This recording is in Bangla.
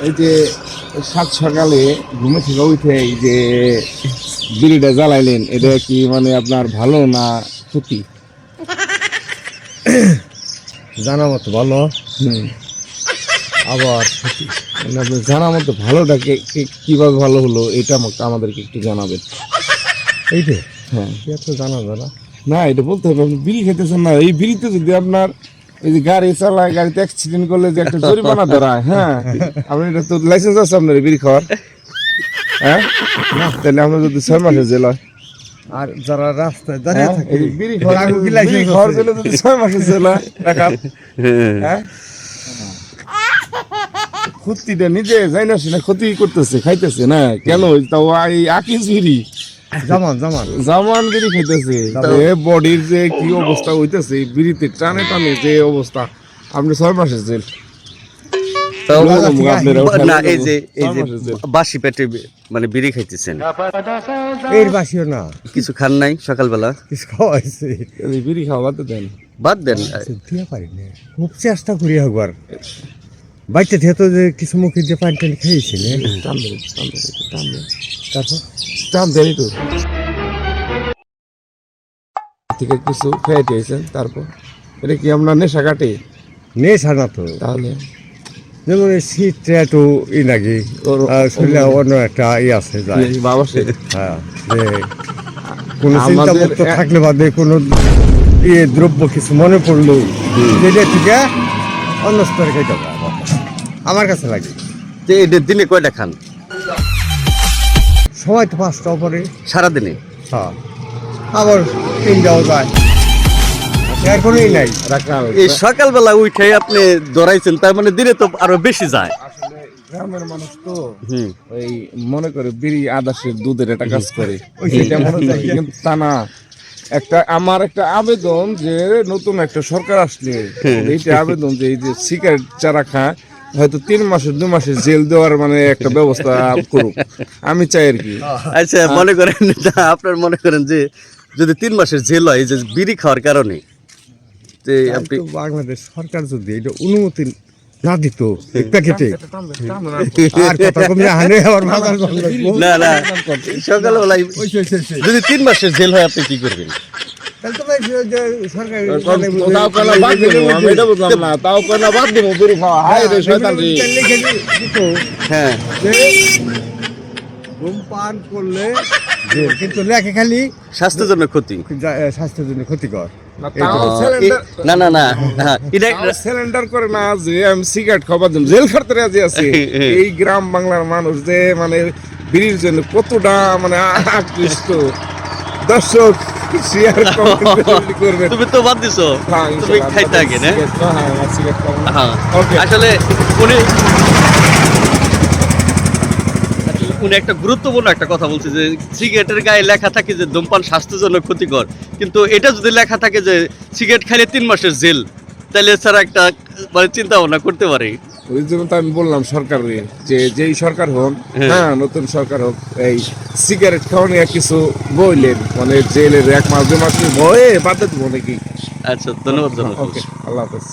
এই যে সাত সকালে ঘুমে থেকে উঠে এই যে বিড়িটা জ্বালাইলেন এটা কি মানে আপনার ভালো না ক্ষতি? জানা মতো ভালো। আবার মানে আপনার জানা মতো ভালোটা কীভাবে ভালো হলো এটা আমাকে আমাদেরকে একটু জানাবেন। এই যে? হ্যাঁ। এত জানা জানা না এটা বলতে হবে আপনি বিড়ি খেতেছেন না এই বিড়িতে যদি আপনার এই যে গাড়ি চালায় গাড়িতে অ্যাক্সিডেন্ট করলে যে একটা জরিমানা ধরায় হ্যাঁ? আপনি এটা তো লাইসেন্স আছে আপনার এই বিড়ি খাওয়ার হ্যাঁ তাহলে আমরা যদি ছয় মাসে জেল হয়। আর যারা রাস্তায় দাঁড়িয়ে হ্যাঁ, থাকে বিড়ি খাওয়ার? জন্য যদি ছয় মাসে জেল হয় টাকা। হ্যাঁ? ক্ষতিটা নিজে যাই না সেটা ক্ষতি করতেছে খাইতেছে না? কেন? তাও এই আকিস বিড়ি। জামান জামান। জামান বিড়ি খাইতেছে। বডির যে কি অবস্থা হইতেছে বিড়িতে টানে টানে যে অবস্থা আপনি ছয় মাসের জেল। না এই যে এই যে বাসি পেটে মানে বিড়ি খাইতেছেন। এর বাসিও না। কিছু খান নাই সকালবেলা? কিছু খাওয়াইছে। এই বিড়ি খাওয়া বাদ দেন। বাদ দেন? খুব চেষ্টা করি একবার। বাড়িতে থেকে তো যে কিছু মুখে যে পানি টানি খেয়েছিলে? টান দেন টান দেন টান দেন তারপর টান থেকে কিছু খেয়ে টেয়েছেন তারপর? এটা কি আপনার নেশা কাটে? নেই সানা তো। তাহলে? যেমন এই শীতটা একটু ই নাকি শরীরে অন্য একটা ই আছে বাবা সে। হ্যাঁ যে কোনো চিন্তা আমাদের মুক্ত এ- থাকলে বাদে কোনো ইয়ে দ্রব্য কিছু মনে পড়ল যেটা থেকে অন্য স্তরে খাইতে হবে আমার। কাছে লাগে যে এটা দিনে কয়টা খান? সময় তো পাঁচটা পরে সারাদিনে? হ্যাঁ। আবার তিনটাও যায়। আর নাই। এই সকালবেলা উঠে আপনি দৌড়াইছেন তার মানে দিনে তো আরও বেশি যায়। আসলে গ্রামের মানুষ তো ওই মনে করে বিড়ি আদাসের দুধের একটা কাজ করে। সেটা মনে কিন্তু তা না। একটা আমার একটা আবেদন যে নতুন একটা সরকার আসলে এইটা আবেদন যে এই যে সিগারেট চারা খায় হয়তো তিন মাসের দু মাসের জেল দেওয়ার মানে একটা ব্যবস্থা করুক। আমি চাই আর কি। আচ্ছা মনে করেন আপনার মনে করেন যে যদি তিন মাসের জেল হয় এই যে বিড়ি খাওয়ার কারণে যে আপনি বাংলাদেশ সরকার যদি এটা অনুমতি না দিত প্যাকেটে না না সকালবেলায় যদি তিন মাসের জেল হয় আপনি কি করবেন? ধূমপান করলে কিন্তু লেখে খালি স্বাস্থ্যের জন্য ক্ষতি। স্বাস্থ্যের জন্য ক্ষতিকর। না, না না না। হ্যাঁ, এটা সিলিন্ডার করে না যে আমি সিগারেট খাবার জন্য। জেল খাটতে রাজি আছে। এই গ্রাম বাংলার মানুষ যে মানে বিড়ির জন্য কতটা মানে আকৃষ্ট। দর্শক শেয়ার করবেন। তুমি তো বাদ দিছো। হ্যাঁ, তুমি খাইতে আগে না? হ্যাঁ। হ্যাঁ. আসলে উনি উনি একটা গুরুত্বপূর্ণ একটা কথা বলছে যে সিগারেটের গায়ে লেখা থাকে যে ধূমপান স্বাস্থ্যের জন্য ক্ষতিকর। কিন্তু এটা যদি লেখা থাকে যে সিগারেট খাইলে তিন মাসের জেল তাহলে স্যার একটা মানে চিন্তা ভাবনা করতে পারি। ওই জন্য তো আমি বললাম সরকারে যে যেই সরকার হোক হ্যাঁ। হ্যাঁ নতুন সরকার হোক এই সিগারেট খাওয়া নিয়ে কিছু বইলেন মানে জেলের এক মাস দু মাস বয়ে বাদ দেবো নাকি? আচ্ছা ধন্যবাদ। ওকে আল্লাহ হাফেজ।